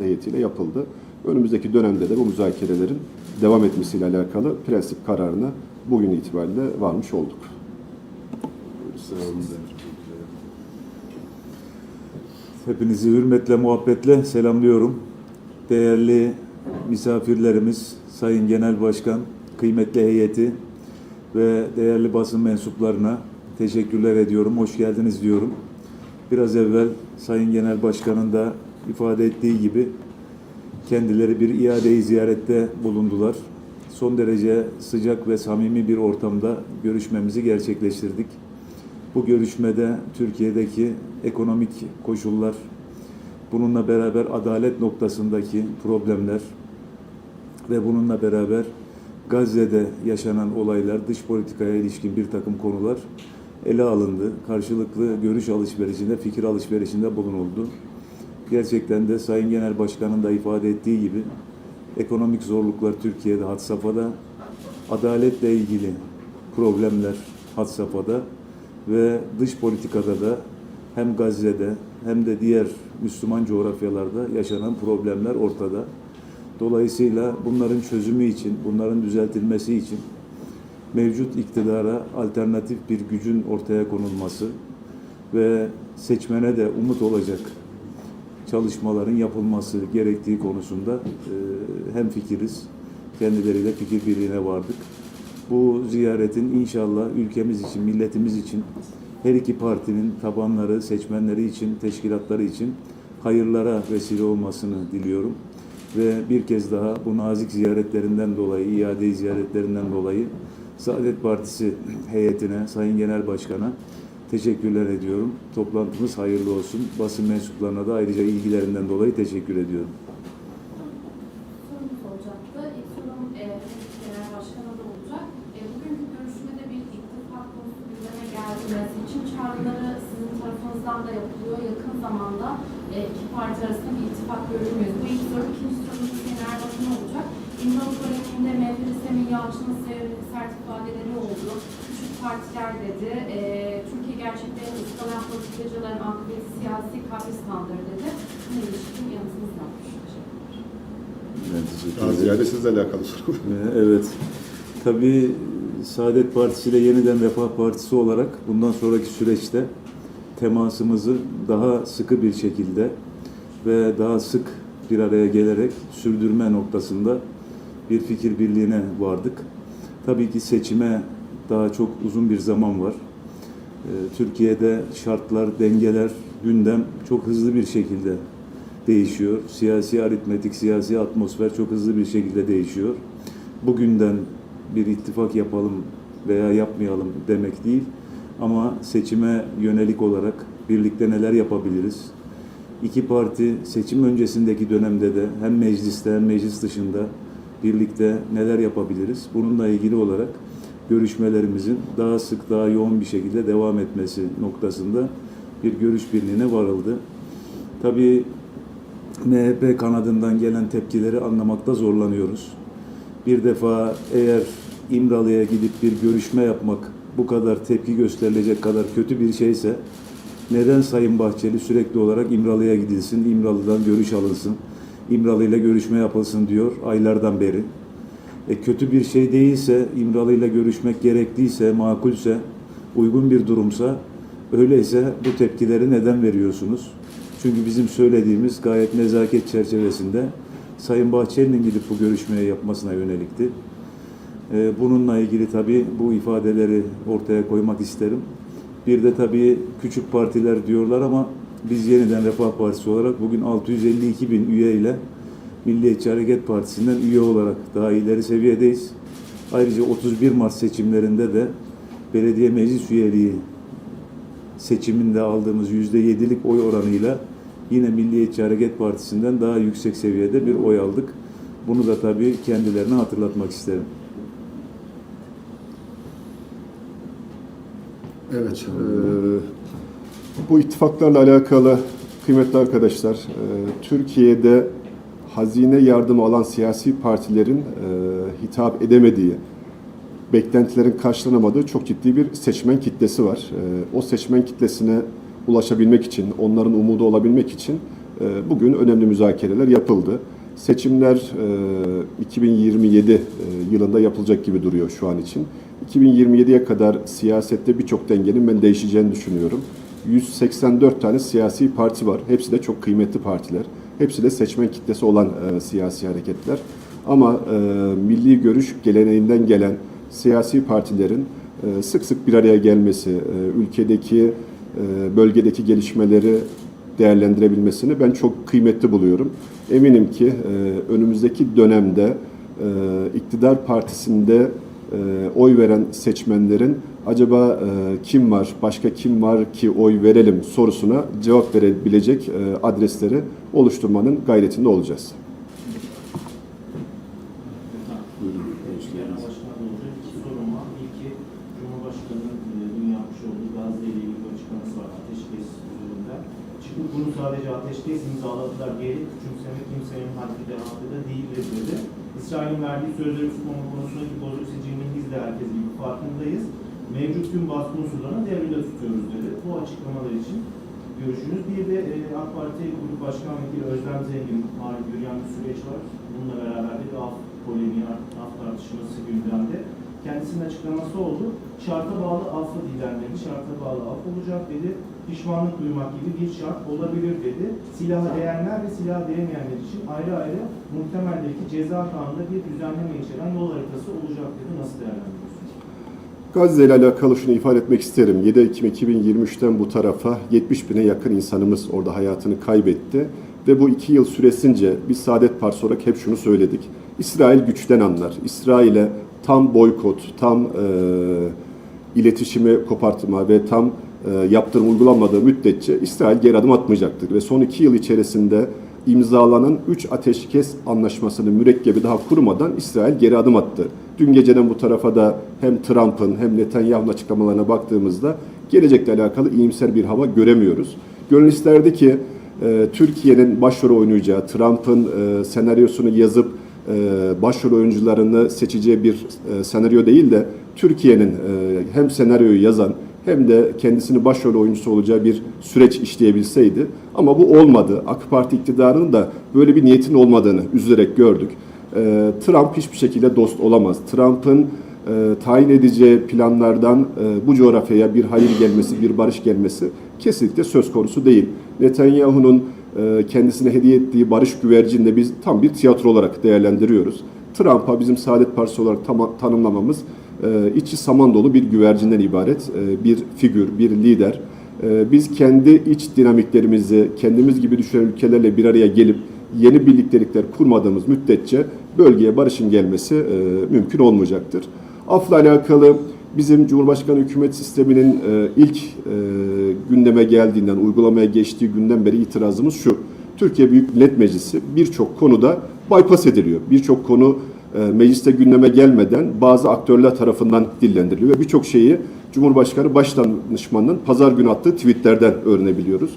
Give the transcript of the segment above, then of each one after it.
heyetiyle yapıldı. Önümüzdeki dönemde de bu müzakerelerin devam etmesiyle alakalı prensip kararına bugün itibariyle varmış olduk. Hepinizi hürmetle, muhabbetle selamlıyorum. Değerli misafirlerimiz, Sayın Genel Başkan, kıymetli heyeti ve değerli basın mensuplarına teşekkürler ediyorum. Hoş geldiniz diyorum. Biraz evvel Sayın Genel Başkan'ın da ifade ettiği gibi kendileri bir iade-i ziyarette bulundular. Son derece sıcak ve samimi bir ortamda görüşmemizi gerçekleştirdik. Bu görüşmede Türkiye'deki ekonomik koşullar, bununla beraber adalet noktasındaki problemler ve bununla beraber Gazze'de yaşanan olaylar, dış politikaya ilişkin bir takım konular ele alındı. Karşılıklı görüş alışverişinde, fikir alışverişinde bulunuldu. Gerçekten de Sayın Genel Başkan'ın da ifade ettiği gibi ekonomik zorluklar Türkiye'de had safhada, adaletle ilgili problemler had safhada ve dış politikada da hem Gazze'de hem de diğer Müslüman coğrafyalarda yaşanan problemler ortada. Dolayısıyla bunların çözümü için, bunların düzeltilmesi için mevcut iktidara alternatif bir gücün ortaya konulması ve seçmene de umut olacak çalışmaların yapılması gerektiği konusunda e, hem fikiriz, kendileriyle fikir birliğine vardık. Bu ziyaretin inşallah ülkemiz için, milletimiz için, her iki partinin tabanları, seçmenleri için, teşkilatları için hayırlara vesile olmasını diliyorum. Ve bir kez daha bu nazik ziyaretlerinden dolayı, iade ziyaretlerinden dolayı Saadet Partisi heyetine, Sayın Genel Başkan'a teşekkürler ediyorum. Toplantımız hayırlı olsun. Basın mensuplarına da ayrıca ilgilerinden dolayı teşekkür ediyorum. Seçim çağrıları sizin tarafınızdan da yapılıyor. Yakın zamanda e, iki parti arasında bir ittifak görülmüyor. Bu ilk. İkinci sorumuz Genel olacak. İmralı Koleji'nde MHP'li Semih Yalçın'ın oldu. Küçük partiler dedi. E, Türkiye gerçekten ıskalayan politikacıların akıbeti siyasi kabristandır dedi. Buna ilişkin yanıtınız ne olmuş? Daha ziyade sizle alakalı soru. Ee, Evet. Tabii Saadet Partisi ile yeniden Refah Partisi olarak bundan sonraki süreçte temasımızı daha sıkı bir şekilde ve daha sık bir araya gelerek sürdürme noktasında bir fikir birliğine vardık. Tabii ki seçime daha çok uzun bir zaman var. Ee, Türkiye'de şartlar, dengeler, gündem çok hızlı bir şekilde değişiyor. Siyasi aritmetik, siyasi atmosfer çok hızlı bir şekilde değişiyor. Bugünden bir ittifak yapalım veya yapmayalım demek değil. Ama seçime yönelik olarak birlikte neler yapabiliriz? İki parti seçim öncesindeki dönemde de hem mecliste hem meclis dışında birlikte neler yapabiliriz? Bununla ilgili olarak görüşmelerimizin daha sık, daha yoğun bir şekilde devam etmesi noktasında bir görüş birliğine varıldı. Tabii MHP kanadından gelen tepkileri anlamakta zorlanıyoruz. Bir defa eğer İmralı'ya gidip bir görüşme yapmak bu kadar tepki gösterilecek kadar kötü bir şeyse neden Sayın Bahçeli sürekli olarak İmralı'ya gidilsin, İmralı'dan görüş alınsın, İmralı ile görüşme yapılsın diyor aylardan beri. E, kötü bir şey değilse, İmralı ile görüşmek gerekliyse, makulse, uygun bir durumsa öyleyse bu tepkileri neden veriyorsunuz? Çünkü bizim söylediğimiz gayet nezaket çerçevesinde Sayın Bahçeli'nin gidip bu görüşmeyi yapmasına yönelikti. Ee, Bununla ilgili tabii bu ifadeleri ortaya koymak isterim. Bir de tabii küçük partiler diyorlar ama biz yeniden Refah Partisi olarak bugün 652 bin üye ile Milliyetçi Hareket Partisi'nden üye olarak daha ileri seviyedeyiz. Ayrıca 31 Mart seçimlerinde de belediye meclis üyeliği seçiminde aldığımız yüzde yedilik oy oranıyla yine Milliyetçi Hareket Partisi'nden daha yüksek seviyede bir oy aldık. Bunu da tabii kendilerine hatırlatmak isterim. Evet. eee, bu ittifaklarla alakalı kıymetli arkadaşlar, eee, Türkiye'de hazine yardımı alan siyasi partilerin eee, hitap edemediği, beklentilerin karşılanamadığı çok ciddi bir seçmen kitlesi var. Eee, o seçmen kitlesine ulaşabilmek için, onların umudu olabilmek için e, bugün önemli müzakereler yapıldı. Seçimler e, 2027 e, yılında yapılacak gibi duruyor şu an için. 2027'ye kadar siyasette birçok dengenin ben değişeceğini düşünüyorum. 184 tane siyasi parti var. Hepsi de çok kıymetli partiler. Hepsi de seçmen kitlesi olan e, siyasi hareketler. Ama e, milli görüş geleneğinden gelen siyasi partilerin e, sık sık bir araya gelmesi, e, ülkedeki, e, bölgedeki gelişmeleri değerlendirebilmesini ben çok kıymetli buluyorum. Eminim ki e, önümüzdeki dönemde e, iktidar partisinde e, oy veren seçmenlerin acaba e, kim var, başka kim var ki oy verelim sorusuna cevap verebilecek e, adresleri oluşturmanın gayretinde olacağız. Bunu sadece ateşkes imzaladılar. Geri küçümseme kimsenin haddi de hakkı da değildir. İsrail'in verdiği sözleri tutmama konusundaki bozuk sicilinin biz de herkes gibi farkındayız. Mevcut tüm baskı unsurlarını devrede tutuyoruz dedi. Bu açıklamalar için görüşünüz. Bir de e, AK Parti Grup Başkan Vekili Özlem Zengin malum yürüyen bir süreç var. Bununla beraber de bir af polemiği, af tartışması gündemde. Kendisinin açıklaması oldu. Şarta bağlı affı dilenmeli, şarta bağlı af olacak dedi. Pişmanlık duymak gibi bir şart olabilir dedi. Silaha değenler ve silaha değmeyenler için ayrı ayrı muhtemeldeki ceza kanunda bir düzenleme içeren yol haritası olacak dedi. Nasıl değerlendiriyorsunuz? Gazze ile alakalı şunu ifade etmek isterim. 7 Ekim 2023'ten bu tarafa 70 bine yakın insanımız orada hayatını kaybetti. Ve bu iki yıl süresince biz Saadet Partisi olarak hep şunu söyledik. İsrail güçten anlar. İsrail'e tam boykot, tam e, iletişimi kopartma ve tam e, yaptırım uygulanmadığı müddetçe İsrail geri adım atmayacaktır. Ve son iki yıl içerisinde imzalanan 3 ateşkes anlaşmasının mürekkebi daha kurumadan İsrail geri adım attı. Dün geceden bu tarafa da hem Trump'ın hem Netanyahu'nun açıklamalarına baktığımızda gelecekle alakalı iyimser bir hava göremiyoruz. Gönül isterdi ki e, Türkiye'nin başrol oynayacağı, Trump'ın e, senaryosunu yazıp e, başrol oyuncularını seçeceği bir e, senaryo değil de Türkiye'nin e, hem senaryoyu yazan hem de kendisini başrol oyuncusu olacağı bir süreç işleyebilseydi. Ama bu olmadı. AK Parti iktidarının da böyle bir niyetin olmadığını üzülerek gördük. E, Trump hiçbir şekilde dost olamaz. Trump'ın e, tayin edeceği planlardan e, bu coğrafyaya bir hayır gelmesi, bir barış gelmesi kesinlikle söz konusu değil. Netanyahu'nun e, kendisine hediye ettiği barış güvercini de biz tam bir tiyatro olarak değerlendiriyoruz. Trump'a bizim Saadet Partisi olarak tam, tanımlamamız içi saman dolu bir güvercinden ibaret e, bir figür, bir lider. E, biz kendi iç dinamiklerimizi, kendimiz gibi düşünen ülkelerle bir araya gelip yeni birliktelikler kurmadığımız müddetçe bölgeye barışın gelmesi e, mümkün olmayacaktır. Afla alakalı bizim Cumhurbaşkanı hükümet sisteminin e, ilk gündeme geldiğinden, uygulamaya geçtiği günden beri itirazımız şu. Türkiye Büyük Millet Meclisi birçok konuda bypass ediliyor. Birçok konu mecliste gündeme gelmeden bazı aktörler tarafından dillendiriliyor ve birçok şeyi Cumhurbaşkanı Başdanışmanı'nın pazar günü attığı tweetlerden öğrenebiliyoruz.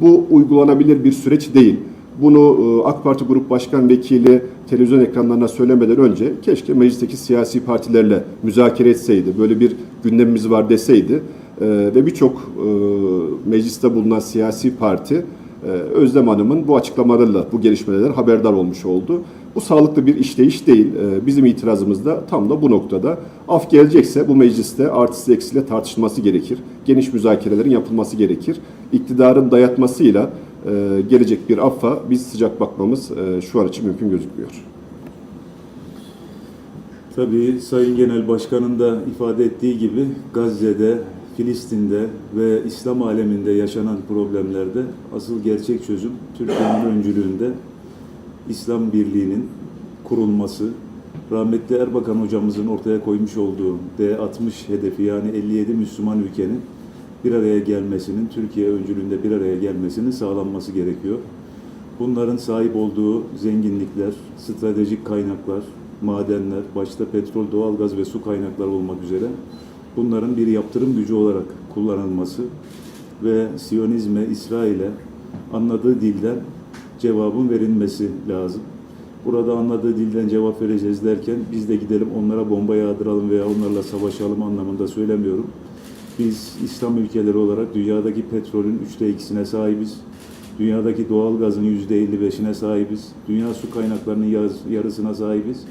Bu uygulanabilir bir süreç değil. Bunu e, AK Parti Grup Başkan Vekili televizyon ekranlarına söylemeden önce keşke meclisteki siyasi partilerle müzakere etseydi, böyle bir gündemimiz var deseydi e, ve birçok e, mecliste bulunan siyasi parti e, Özlem Hanım'ın bu açıklamalarıyla bu gelişmelerden haberdar olmuş oldu. Bu sağlıklı bir işleyiş değil. E, Bizim itirazımız da tam da bu noktada. Af gelecekse bu mecliste artısı eksiyle tartışılması gerekir. Geniş müzakerelerin yapılması gerekir. İktidarın dayatmasıyla e, gelecek bir affa biz sıcak bakmamız e, şu an için mümkün gözükmüyor. Tabii Sayın Genel Başkan'ın da ifade ettiği gibi Gazze'de, Filistin'de ve İslam aleminde yaşanan problemlerde asıl gerçek çözüm Türkiye'nin öncülüğünde İslam Birliği'nin kurulması, rahmetli Erbakan hocamızın ortaya koymuş olduğu D60 hedefi yani 57 Müslüman ülkenin bir araya gelmesinin, Türkiye öncülüğünde bir araya gelmesinin sağlanması gerekiyor. Bunların sahip olduğu zenginlikler, stratejik kaynaklar, madenler, başta petrol, doğalgaz ve su kaynakları olmak üzere bunların bir yaptırım gücü olarak kullanılması ve Siyonizme, İsrail'e anladığı dilden cevabın verilmesi lazım. Burada anladığı dilden cevap vereceğiz derken biz de gidelim onlara bomba yağdıralım veya onlarla savaşalım anlamında söylemiyorum. Biz İslam ülkeleri olarak dünyadaki petrolün üçte ikisine sahibiz. Dünyadaki doğal gazın %55'ine sahibiz. Dünya su kaynaklarının yarısına sahibiz.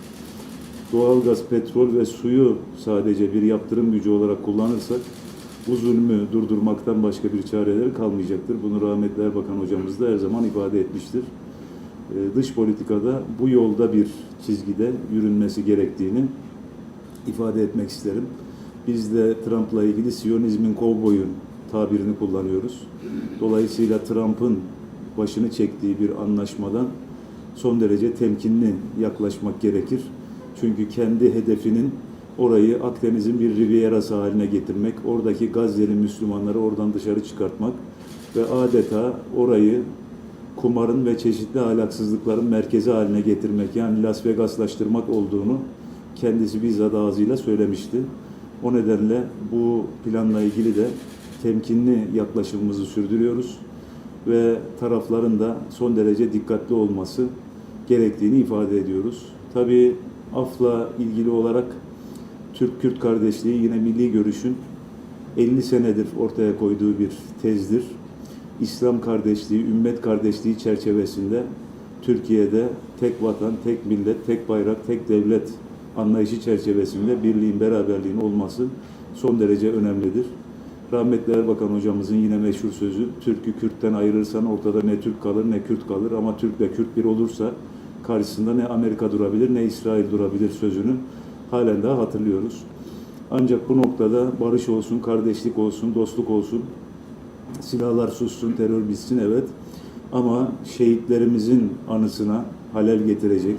Doğal gaz, petrol ve suyu sadece bir yaptırım gücü olarak kullanırsak bu zulmü durdurmaktan başka bir çareleri kalmayacaktır. Bunu rahmetli Erbakan hocamız da her zaman ifade etmiştir. Ee, Dış politikada bu yolda bir çizgide yürünmesi gerektiğini ifade etmek isterim. Biz de Trump'la ilgili Siyonizmin kovboyu tabirini kullanıyoruz. Dolayısıyla Trump'ın başını çektiği bir anlaşmadan son derece temkinli yaklaşmak gerekir. Çünkü kendi hedefinin orayı Akdeniz'in bir rivierası haline getirmek, oradaki Gazze'li Müslümanları oradan dışarı çıkartmak ve adeta orayı kumarın ve çeşitli ahlaksızlıkların merkezi haline getirmek yani Las Vegaslaştırmak olduğunu kendisi bizzat ağzıyla söylemişti. O nedenle bu planla ilgili de temkinli yaklaşımımızı sürdürüyoruz ve tarafların da son derece dikkatli olması gerektiğini ifade ediyoruz. Tabii AF'la ilgili olarak Türk-Kürt kardeşliği yine milli görüşün 50 senedir ortaya koyduğu bir tezdir. İslam kardeşliği, ümmet kardeşliği çerçevesinde Türkiye'de tek vatan, tek millet, tek bayrak, tek devlet anlayışı çerçevesinde birliğin, beraberliğin olması son derece önemlidir. Rahmetli Erbakan hocamızın yine meşhur sözü, Türk'ü Kürt'ten ayırırsan ortada ne Türk kalır ne Kürt kalır ama Türk ve Kürt bir olursa karşısında ne Amerika durabilir ne İsrail durabilir sözünü halen daha hatırlıyoruz. Ancak bu noktada barış olsun, kardeşlik olsun, dostluk olsun, silahlar sussun, terör bitsin evet. Ama şehitlerimizin anısına halel getirecek,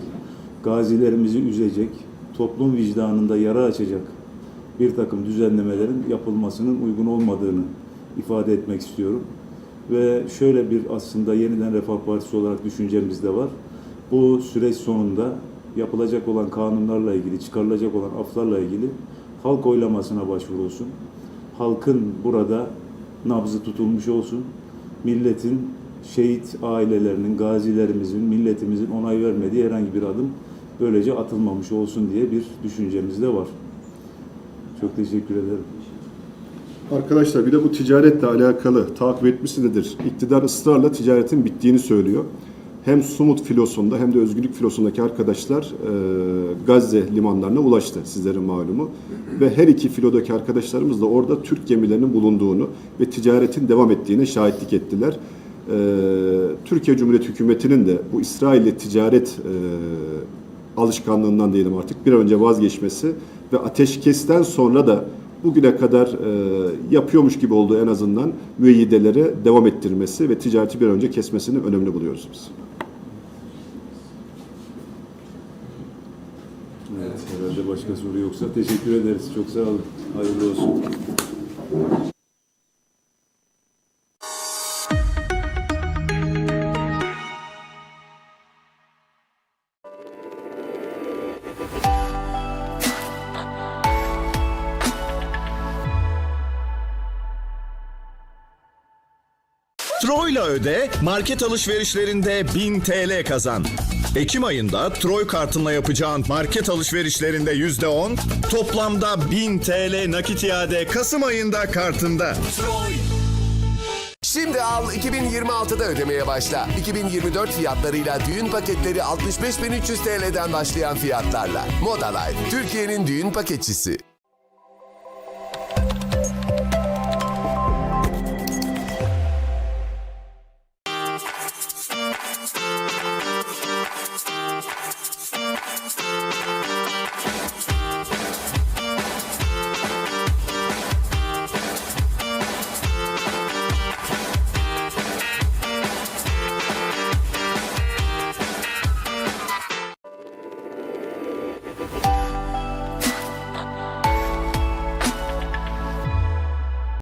gazilerimizi üzecek, toplum vicdanında yara açacak bir takım düzenlemelerin yapılmasının uygun olmadığını ifade etmek istiyorum. Ve şöyle bir aslında yeniden Refah Partisi olarak düşüncemiz de var. Bu süreç sonunda yapılacak olan kanunlarla ilgili, çıkarılacak olan aflarla ilgili halk oylamasına başvurulsun. Halkın burada nabzı tutulmuş olsun. Milletin, şehit ailelerinin, gazilerimizin, milletimizin onay vermediği herhangi bir adım böylece atılmamış olsun diye bir düşüncemiz de var. Çok teşekkür ederim. Arkadaşlar bir de bu ticaretle alakalı takip etmişsinizdir. İktidar ısrarla ticaretin bittiğini söylüyor. Hem Sumut filosunda hem de Özgürlük filosundaki arkadaşlar e, Gazze limanlarına ulaştı sizlerin malumu. Ve her iki filodaki arkadaşlarımız da orada Türk gemilerinin bulunduğunu ve ticaretin devam ettiğine şahitlik ettiler. E, Türkiye Cumhuriyeti hükümetinin de bu İsrail'le ticaret e, alışkanlığından diyelim artık bir an önce vazgeçmesi ve ateşkesten sonra da bugüne kadar e, yapıyormuş gibi olduğu en azından müeyyidelere devam ettirmesi ve ticareti bir önce kesmesini önemli buluyoruz biz. Evet, herhalde başka soru yoksa teşekkür ederiz. Çok sağ olun. Hayırlı olsun. Market alışverişlerinde 1000 TL kazan. Ekim ayında Troy kartınla yapacağın market alışverişlerinde %10, toplamda 1000 TL nakit iade Kasım ayında kartında. Şimdi al 2026'da ödemeye başla. 2024 fiyatlarıyla düğün paketleri 65.300 TL'den başlayan fiyatlarla. Moda Life, Türkiye'nin düğün paketçisi.